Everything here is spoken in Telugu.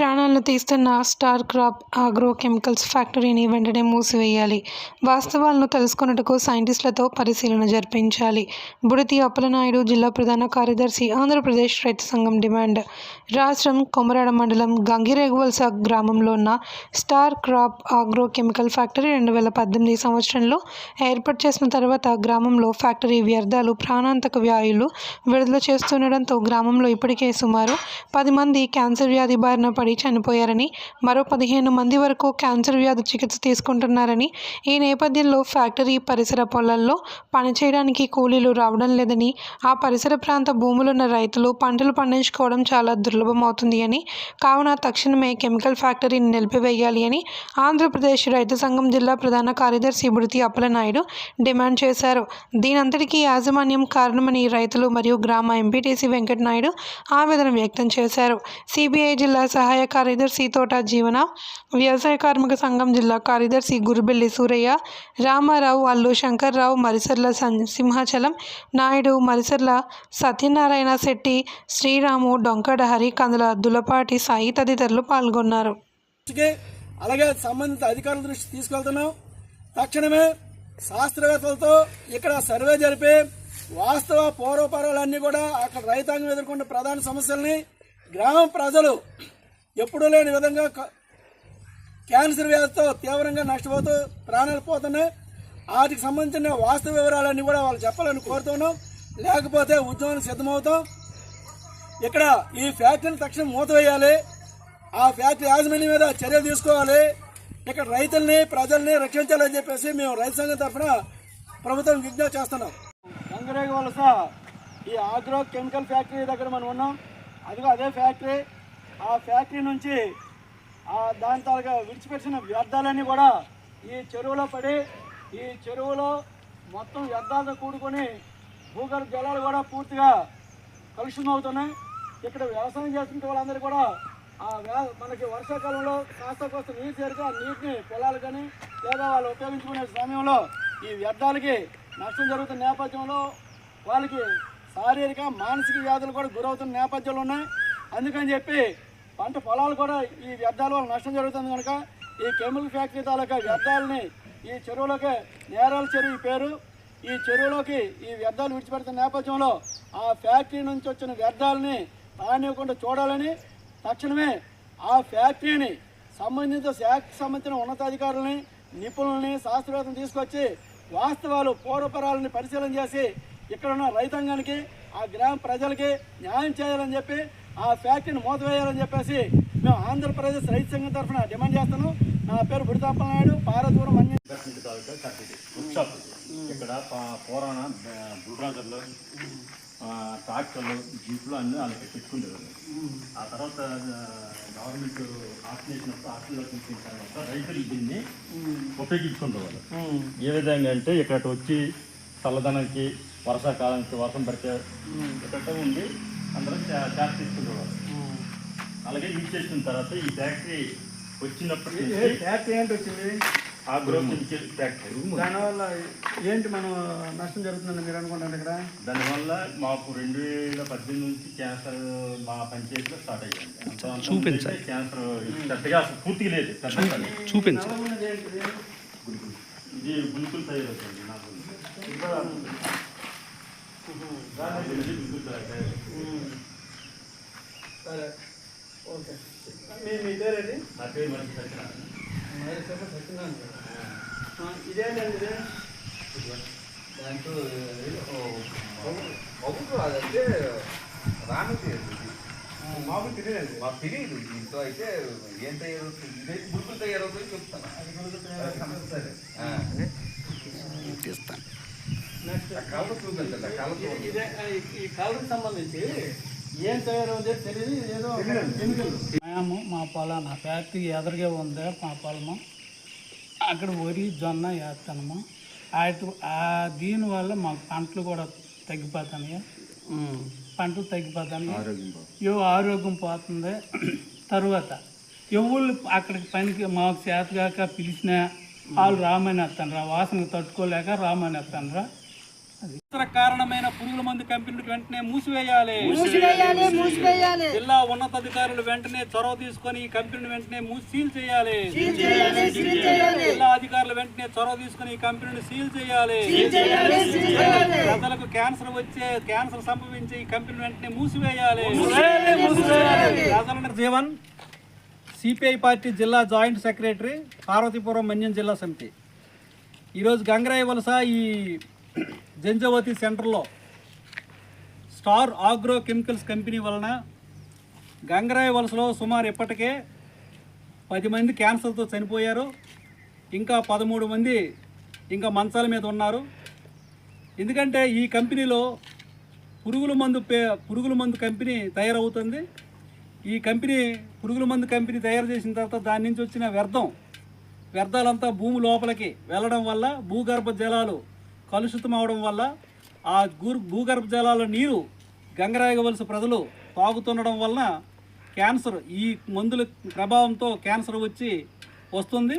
ప్రాణాలను తీస్తున్న స్టార్ క్రాప్ ఆగ్రో కెమికల్స్ ఫ్యాక్టరీని వెంటనే మూసివేయాలి. వాస్తవాలను తెలుసుకొనుటకు సైంటిస్టులతో పరిశీలన జరిపించాలి. బుడితి అప్పలనాయుడు జిల్లా ప్రధాన కార్యదర్శి ఆంధ్రప్రదేశ్ రైతు సంఘం డిమాండ్. రాష్ట్రం కొమరాడ మండలం గంగిరేగువలస గ్రామంలో ఉన్న star crop agro chemical factory రెండు వేల పద్దెనిమిది సంవత్సరంలో ఏర్పాటు చేసిన తర్వాత గ్రామంలో ఫ్యాక్టరీ వ్యర్థాలు ప్రాణాంతక వ్యాయులు విడుదల చేస్తుండడంతో గ్రామంలో ఇప్పటికే సుమారు పది మంది క్యాన్సర్ వ్యాధి బారిన పడి చనిపోయారని మరో పదిహేను మంది వరకు క్యాన్సర్ వ్యాధి చికిత్స తీసుకుంటున్నారని ఈ నేపథ్యంలో ఫ్యాక్టరీ పరిసర పొలాల్లో పనిచేయడానికి కూలీలు రావడం లేదని ఆ పరిసర ప్రాంత భూములున్న రైతులు పంటలు పండించుకోవడం చాలా దుర్లభం అవుతుంది అని కావున తక్షణమే కెమికల్ ఫ్యాక్టరీని నిలిపివేయాలి అని ఆంధ్రప్రదేశ్ రైతు సంఘం జిల్లా ప్రధాన కార్యదర్శి బుడితి అప్పలనాయుడు డిమాండ్ చేశారు. దీనంతటికీ యాజమాన్యం కారణమని రైతులు మరియు గ్రామ ఎంపీటీసీ వెంకటనాయుడు ఆవేదన వ్యక్తం చేశారు. సిబిఐ జిల్లా సహాయ కార్యదర్శి తోట జీవన వ్యవసాయ కార్మిక సంఘం జిల్లా కార్యదర్శి గురుబెల్లి సూరయ్య రామారావు అల్లు శంకర్రావు మరిసర్ల సం- సింహాచలం నాయుడు మరిసర్ల సత్యనారాయణ శెట్టి శ్రీరాము డొంకడ హరి కందుల దులపాటి సాయి తదితరులు పాల్గొన్నారు. అలాగే సంబంధిత అధికారుల దృష్టి తీసుకెళ్తున్నాం. తక్షణమే శాస్త్రవేత్తలతో ఇక్కడ సర్వే జరిపి వాస్తవ పూర్వపరాలన్నీ కూడా అక్కడ రైతాంగం ఎదుర్కొన్న ప్రధాన సమస్యల్ని గ్రామ ప్రజలు ఎప్పుడూ లేని విధంగా క్యాన్సర్ వ్యాధితో తీవ్రంగా నష్టపోతూ ప్రాణాలు పోతున్నాయి. వాటికి సంబంధించిన వాస్తవ వివరాలన్నీ కూడా వాళ్ళు చెప్పాలని కోరుతున్నాం. లేకపోతే ఉద్యమానికి సిద్ధమవుతాం. ఇక్కడ ఈ ఫ్యాక్టరీని తక్షణం మూతవేయాలి. ఆ ఫ్యాక్టరీ యాజమాన్యం మీద చర్యలు తీసుకోవాలి. ఇక్కడ రైతుల్ని ప్రజల్ని రక్షించాలని చెప్పేసి మేము రైతు సంఘం తరఫున ప్రభుత్వం విజ్ఞప్తి చేస్తున్నాం. గంగరేగ వలస ఈ ఆగ్రో కెమికల్ ఫ్యాక్టరీ దగ్గర మనం ఉన్నాం. అదిగో అదే ఫ్యాక్టరీ. ఆ ఫ్యాక్టరీ నుంచి ఆ దాని తాలూకా విడిచిపెట్టిన వ్యర్థాలన్నీ కూడా ఈ చెరువులో పడి ఈ చెరువులో మొత్తం వ్యర్థాలతో కూడుకొని భూగర్భ జలాలు కూడా పూర్తిగా కలుషితం అవుతున్నాయి. ఇక్కడ వ్యవసాయం చేస్తున్న వాళ్ళందరూ కూడా ఆ మనకి వర్షాకాలంలో కాస్త కోస్త నీరు చేరితే ఆ నీటిని పొలాలు కానీ లేదా వాళ్ళు ఉపయోగించుకునే సమయంలో ఈ వ్యర్థాలకి నష్టం జరుగుతున్న నేపథ్యంలో వాళ్ళకి శారీరక మానసిక వ్యాధులు కూడా గురవుతున్న నేపథ్యంలో ఉన్నాయి. అందుకని చెప్పి పంట పొలాలు కూడా ఈ వ్యర్థాల వల్ల నష్టం జరుగుతుంది కనుక ఈ కెమికల్ ఫ్యాక్టరీ తాలూకా వ్యర్థాలని ఈ చెరువులోకి నేరాల చెరువు పేరు. ఈ చెరువులోకి ఈ వ్యర్థాలు విడిచిపెడుతున్న నేపథ్యంలో ఆ ఫ్యాక్టరీ నుంచి వచ్చిన వ్యర్థాలని రానివ్వకుండా చూడాలని తక్షణమే ఆ ఫ్యాక్టరీని సంబంధిత శాఖకు సంబంధించిన ఉన్నతాధికారులని నిపుణుల్ని శాస్త్రవేత్తలు తీసుకొచ్చి వాస్తవాలు పూర్వపరాలని పరిశీలన చేసి ఇక్కడ ఉన్న రైతాంగానికి ఆ గ్రామ ప్రజలకి న్యాయం చేయాలని చెప్పి ఆ ఫ్యాక్టరీని మూతవేయాలని చెప్పేసి మేము ఆంధ్రప్రదేశ్ రైతు సంఘం తరఫున డిమాండ్ చేస్తున్నాం నా పేరు బుడితప్ప నాయుడు పారదూరం షాప్ ఇక్కడ పా- పురాణ బుల్రాజర్లు ఆ, ట్రాక్టర్లు జీపులు అన్నీ వాళ్ళకి పెట్టుకుండేవారు ఆ తర్వాత గవర్నమెంట్ చేసినప్పుడు ఆప్షన్లో తీసిన తర్వాత రైతులు దీన్ని ఉపయోగించుకునేవాళ్ళు ఏ విధంగా అంటే ఇక్కడ వచ్చి చల్లదనానికి వర్షాకాలానికి వర్షం పడితే ఇక్కడ ఉండి అందరూ చార్జ్ తీసుకునేవాళ్ళు అలాగే యూజ్ చేసిన తర్వాత ఈ ఫ్యాక్టరీ ఫ్యాక్టరీ ఏంటి వచ్చింది? దానివల్ల ఏంటి మనం నష్టం జరుగుతుందని మీరు అనుకుంటారు ఇక్కడ? దానివల్ల మాకు రెండు వేల పద్దెనిమిది నుంచి క్యాన్సర్ మా పంచాయతీలో స్టార్ట్ అయ్యింది చూపించాలి. క్యాన్సర్ పెద్దగా అసలు పూర్తిగా లేదు. చూపించండి ఇది గుంతులు తయారవుతుంది నాకు. సరే. ఓకే. మీ మీ పేరేంటి? నా పేరు మనకి సత్యనారాయణ. ఇదేంటండి? ఇది దాంట్లో మొగ్గు అదంటే రామికి మాకు తెలియదు. మాకు తెలియదు. దీంతో అయితే ఏం తయారవుతుంది? ఇదైతే బుల్బుల్ తయారవుతుంది. చెప్తాను సరే. ఆ. నెక్స్ట్ ఆ కలర్ చూపించండి ఆ కలర్ ఇది- ఇదే ఈ- ఈ కలర్కి సంబంధించి ఏం తయారవుతుందో తెలియదు ఏదో కెమికల్ మేము మా పొలాన ఫ్యాక్టరీ ఎదురుగా ఉంది మా పొలము. అక్కడ వరి జొన్న వేస్తాము వాటి దీనివల్ల మాకు పంటలు కూడా తగ్గిపోతున్నాయి. పంటలు తగ్గిపోతాయి యో ఆరోగ్యం పోతుంది. తర్వాత ఎవళ్ళు అక్కడికి పనికి మాకు చేతగాక పిలిచినా వాళ్ళు రామని వస్తాను వాసన తట్టుకోలేక రామని వస్తాను ఇతర కారణమైన పురుగుల మందు కంపెనీలకు వెంటనే మూసివేయాలి. జిల్లా ఉన్నతాధికారులు వెంటనే చొరవ తీసుకొని ఈ కంపెనీని వెంటనే సీల్ చేయాలి. జిల్లా అధికారులు వెంటనే చొరవ తీసుకొని ఈ కంపెనీని సీల్ చేయాలి. ప్రజలకు క్యాన్సర్ వచ్చే క్యాన్సర్ సంభవించే ఈ కంపెనీని వెంటనే మూసివేయాలి. ప్రజల జీవన్ సిపిఐ పార్టీ జిల్లా జాయింట్ సెక్రటరీ పార్వతీపురం మన్యం జిల్లా సమితి. ఈరోజు గంగరాయి వలస ఈ జంజవతి సెంటర్లో స్టార్ ఆగ్రో కెమికల్స్ కంపెనీ వలన గంగరాయ వలసలో సుమారు ఇప్పటికే పది మంది క్యాన్సర్తో చనిపోయారు. ఇంకా పదమూడు మంది ఇంకా మంచాల మీద ఉన్నారు. ఎందుకంటే ఈ కంపెనీలో పురుగుల మందు పే పురుగుల మందు కంపెనీ తయారవుతుంది. ఈ కంపెనీ పురుగుల మందు కంపెనీ తయారు చేసిన తర్వాత దాని నుంచి వచ్చిన వ్యర్థం వ్యర్థాలంతా భూమి లోపలికి వెళ్ళడం వల్ల భూగర్భ జలాలు కలుషితం అవడం వల్ల ఆ భూగర్భ జలాల నీరు గంగరాయవలస ప్రజలు తాగుతుండడం వలన క్యాన్సర్ ఈ మందుల ప్రభావంతో క్యాన్సర్ వచ్చి వస్తుంది.